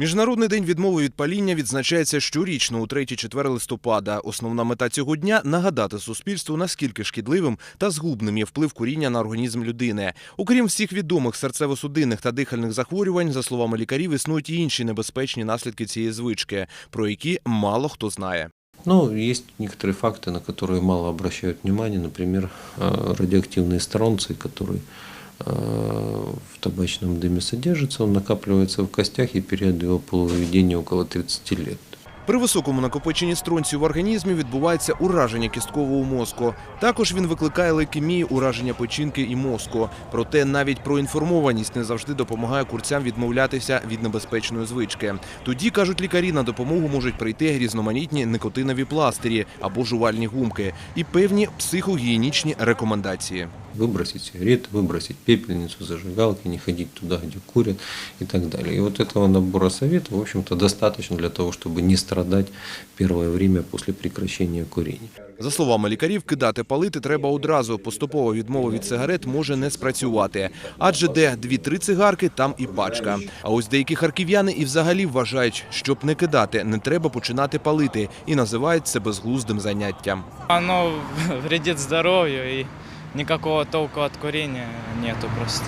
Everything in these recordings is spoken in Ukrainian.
Міжнародний день відмови від паління відзначається щорічно у 3-4 листопада. Основна мета цього дня нагадати суспільству, наскільки шкідливим та згубним є вплив куріння на організм людини. Окрім всіх відомих серцево-судинних та дихальних захворювань, за словами лікарів, існують і інші небезпечні наслідки цієї звички, про які мало хто знає. Ну, есть некоторые факты, на которые мало обращают внимание. Например, э, радиоактивные сторонцы, которые э, в табачном дыме содержатся, он накапливается в костях и период его полувыведения около 30 лет. При високому накопиченні стронцію в організмі відбувається ураження кісткового мозку. Також він викликає лейкемію, ураження печінки і мозку. Проте навіть проінформованість не завжди допомагає курцям відмовлятися від небезпечної звички. Тоді кажуть лікарі, на допомогу можуть прийти різноманітні никотинові пластирі або жувальні гумки і певні психогігієнічні рекомендації. Выбросить сигареты, выбросить пепельницу, зажигалки, не ходить туда, где курят и так далее. И вот этого набора советов, в общем-то, достаточно для того, чтобы не страдать первое время после прекращения курения. За словами лікарів, кидати палити треба одразу. Поступова відмова від сигарет може не спрацювати. Адже де дві-три цигарки, там і пачка. А ось деякі харків'яни і взагалі вважають, щоб не кидати, не треба починати палити і називають це безглуздим заняттям. Оно вредит здоровью и никакого толку от курения нету просто.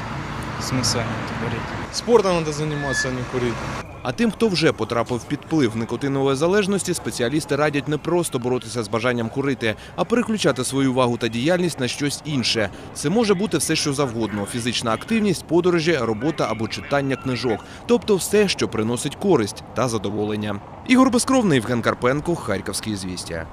Смысла нет курить. Спортом надо заниматься, а не курить. А тим, хто вже потрапив під вплив никотинової залежності, спеціалісти радять не просто боротися з бажанням курити, а переключати свою увагу та діяльність на щось інше. Це може бути все, що завгодно: фізична активність, подорожі, робота або читання книжок, тобто все, що приносить користь та задоволення. Ігор Безкровний, Євген Карпенко, Харківські звістя.